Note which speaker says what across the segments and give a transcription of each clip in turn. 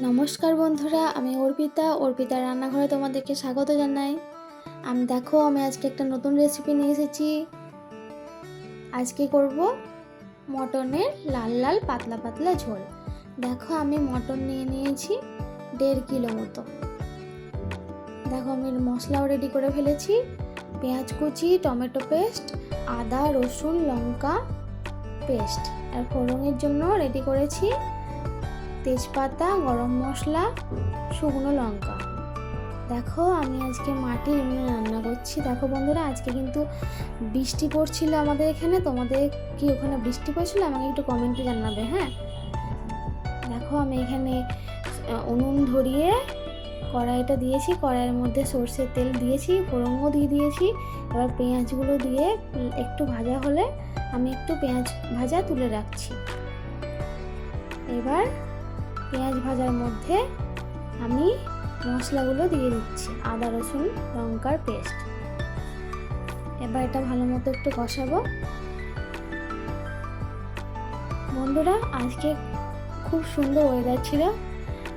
Speaker 1: নমস্কার বন্ধুরা, আমি অর্পিতা। অর্পিতা রান্নাঘরে তোমাদেরকে স্বাগত জানাই। আমি দেখো, আমি আজকে একটা নতুন রেসিপি নিয়ে এসেছি। আজকে করব মটনের লাল লাল পাতলা পাতলা ঝোল। দেখো, আমি মটন নিয়ে নিয়েছি দেড় কিলো মতো। দেখো, আমি মশলাও রেডি করে ফেলেছি। পেঁয়াজ কুচি, টমেটো পেস্ট আদা, রসুন, লঙ্কা পেস্ট আর ফোড়নের জন্য রেডি করেছি তেজপাতা, গরম মশলা, শুকনো লঙ্কা। দেখো, আমি আজকে মাটি উনুনে রান্না করছি। দেখো বন্ধুরা, আজকে কিন্তু বৃষ্টি পড়ছিল আমাদের এখানে। তোমাদের কি ওখানে বৃষ্টি পড়ছিল? আমাকে একটু কমেন্টে জানাবে হ্যাঁ? দেখো, আমি এখানে উনুন ধরিয়ে কড়াইটা দিয়েছি। কড়াইয়ের মধ্যে সর্ষের তেল দিয়েছি, ফোড়নও দিয়ে দিয়েছি। এবার পেঁয়াজগুলো দিয়ে একটু ভাজা হলে আমি একটু পেঁয়াজ ভাজা তুলে রাখছি। এবার পেঁয়াজ ভাজার মধ্যে আমি মশলাগুলো দিয়ে দিচ্ছি, আদা, রসুন, লঙ্কার পেস্ট। এবার এটা ভালো মতো একটু কষাবো। বন্ধুরা, আজকে খুব সুন্দর ওয়েদার ছিল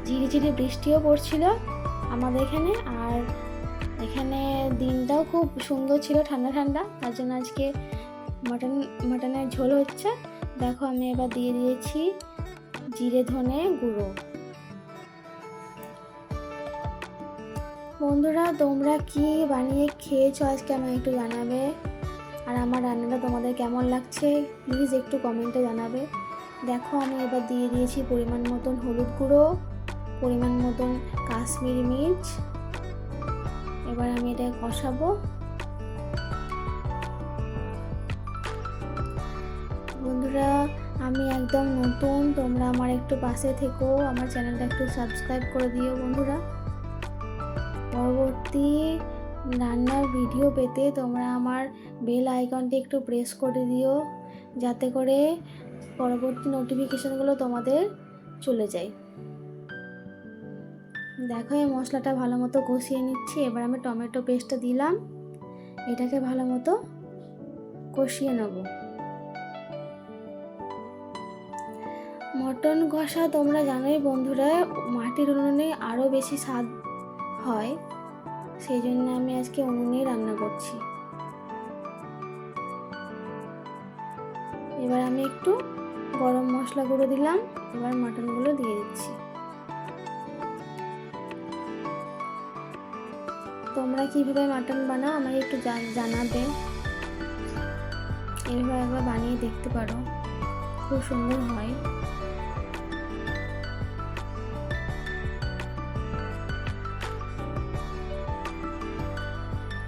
Speaker 1: ঝিরিঝিরি বৃষ্টিও পড়ছিল আমাদের এখানে, আর এখানে দিনটাও খুব সুন্দর ছিল, ঠান্ডা ঠান্ডা। তার জন্য আজকে মাটন, মাটনের ঝোল হচ্ছে। দেখো, আমি এবার দিয়ে দিয়েছি জিরে ধনে গুঁড়ো। বন্ধুরা, তোমরা কি বানিয়ে খেয়েছো আজকে আমায় একটু জানাবে। আর আমার রান্নাটা তোমাদের কেমন লাগছে প্লিজ একটু কমেন্টে জানাবে। দেখো, আমি এবার দিয়ে দিয়েছি পরিমাণ মতন হলুদ গুঁড়ো, পরিমাণ মতন কাশ্মীরি মির্চ। এবার আমি এটা কষাবো। বন্ধুরা আমি একদম নতুন, তোমরা আমার একটু পাশে থেকো, আমার চ্যানেলটা একটু সাবস্ক্রাইব করে দিও বন্ধুরা। পরবর্তী রান্নার ভিডিও পেতে তোমরা আমার বেল আইকনটি একটু প্রেস করে দিও, যাতে করে পরবর্তী নোটিফিকেশানগুলো তোমাদের চলে যায়। দেখো, এই মশলাটা ভালো মতো কষিয়ে নিচ্ছি। এবার আমি টমেটো পেস্টটা দিলাম। এটাকে ভালো মতো কষিয়ে নেব। মটন কষা তোমরা জানোই বন্ধুরা, মাটির উনুনে আরও বেশি স্বাদ হয়। সেই জন্য আমি আজকে উনুনেই রান্না করছি। এবার আমি একটু গরম মশলা গুঁড়ো দিলাম, এবার মাটনগুলো দিয়ে দিচ্ছি। তোমরা কীভাবে মাটন বানাও আমাকে একটু জানাবে। এইভাবে একবার বানিয়ে দেখতে পারো। খুব সুন্দর হয়।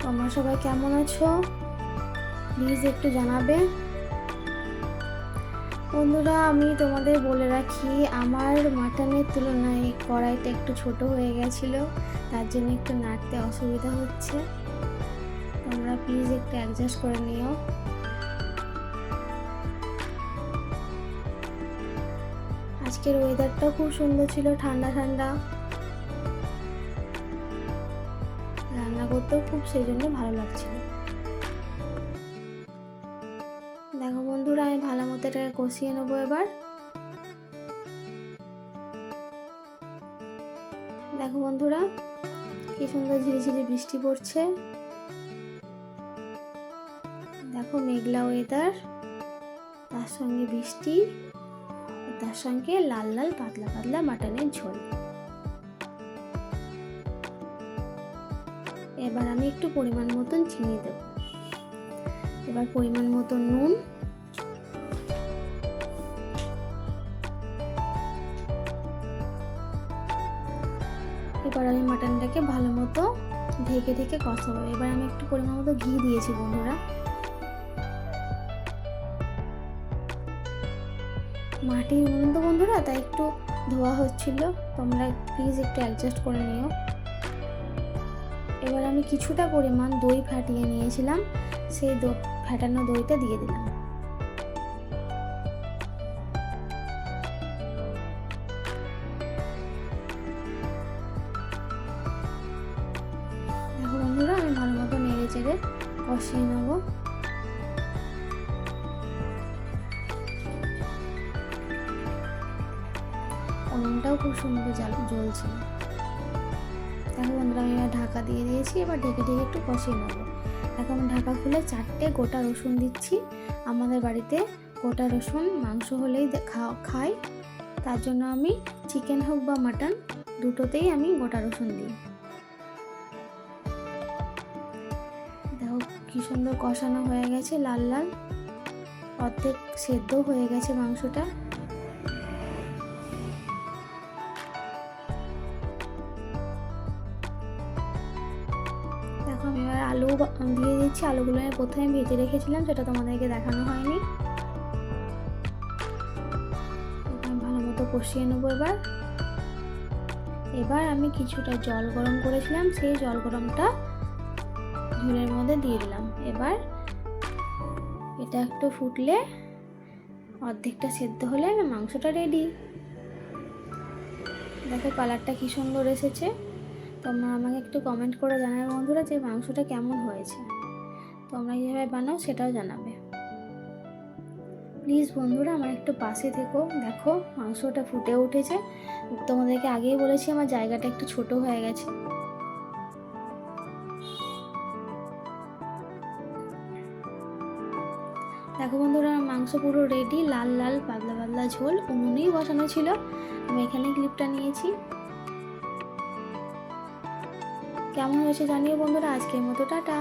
Speaker 1: তোমরা সবাই কেমন আছো? প্লিজ একটু জানাবে। বন্ধুরা, আমি তোমাদের বলে রাখি, আমার মাটনের তুলনায় কড়াইটা একটু ছোট হয়ে গেছিল, তার জন্য একটু নাড়তে অসুবিধা হচ্ছে। তোমরা প্লিজ একটু অ্যাডজাস্ট করে নিও। আজকের ওয়েদারটাও খুব সুন্দর ছিল, ঠান্ডা ঠান্ডা। রান্না করতেও খুব সেই জন্য ভালো লাগছিল। দেখো বন্ধুরা, আমি ভালো মতো এটাকে কষিয়ে নেব এবার। দেখো বন্ধুরা, কি সুন্দর ঝিরিঝিরি বৃষ্টি পড়ছে। দেখো মেঘলা ওয়েদার তার সঙ্গে বৃষ্টি, তার সঙ্গে লাল লাল পাতলা পাতলা মাটনের ঝোল। এবার আমি একটু পরিমাণ মতন চিনি দেব। এবার পরিমাণ মতন নুন। এবার আমি মাটনটাকে ভালো মতো ঢেকে ঢেকে কষাবো। এবার আমি একটু পরিমাণ মতো ঘি দিয়েছি বন্ধুরা। মাটির উনুন তো বন্ধুরা, তাই একটু ধোয়া হচ্ছিল। তোমরা প্লিজ একটু অ্যাডজাস্ট করে নিও। আমি কিছুটা পরিমাণ দই ফাটিয়ে নিয়েছিলাম, সেই দো ফাটানো দইটা দিয়ে দিলাম। বন্ধুরা, আমি ভালো মতো নেড়ে চেড়ে কষিয়ে নেব। উনুনটাও খুব সুন্দর জ্বলছে। দেখো বন্ধুরা আমি ঢাকা দিয়ে দিয়েছি, এবার ঢেকে ঢেকে একটু কষিয়ে নেব। এখন ঢাকা খুলে চারটে গোটা রসুন দিচ্ছি। আমাদের বাড়িতে গোটা রসুন মাংস হলেই খাই। তার জন্য আমি চিকেন হোক বা মাটন, দুটোতেই আমি গোটা রসুন দিই। দেখো কি সুন্দর কষানো হয়ে গেছে, লাল লাল। অর্ধেক সেদ্ধ হয়ে গেছে মাংসটা। এবার আলু দিয়ে দিচ্ছি। আলুগুলো আমি প্রথমে ভেজে রেখেছিলাম, সেটা তোমাদেরকে দেখানো হয়নি। ভালো মতো কষিয়ে নেব এবার। এবার আমি কিছুটা জল গরম করেছিলাম, সেই জল গরমটা ঝোলের মধ্যে দিয়ে দিলাম। এবার এটা একটু ফুটলে অর্ধেকটা সেদ্ধ হলে আমার মাংসটা রেডি দেখো কালারটা কী সুন্দর এসেছে। তোমরা আমাকে একটু কমেন্ট করে জানাবে বন্ধুরা যে মাংসটা কেমন হয়েছে। তোমরা কীভাবে বানাও সেটাও জানাবে। প্লিজ বন্ধুরা, আমার একটু পাশে থেকো। দেখো, মাংসটা ফুটে উঠেছে। তোমাদেরকে আগেই বলেছি, আমার জায়গাটা একটু ছোট হয়ে গেছে। দেখো বন্ধুরা মাংস পুরো রেডি লাল লাল, পাতলা পাতলা ঝোল। উনুনেই বসানো ছিল। আমি এখানে ক্লিপটা নিয়েছি। কেমন হয়েছে জানিয়ে বন্ধুরা। আজকের মতো টাটা।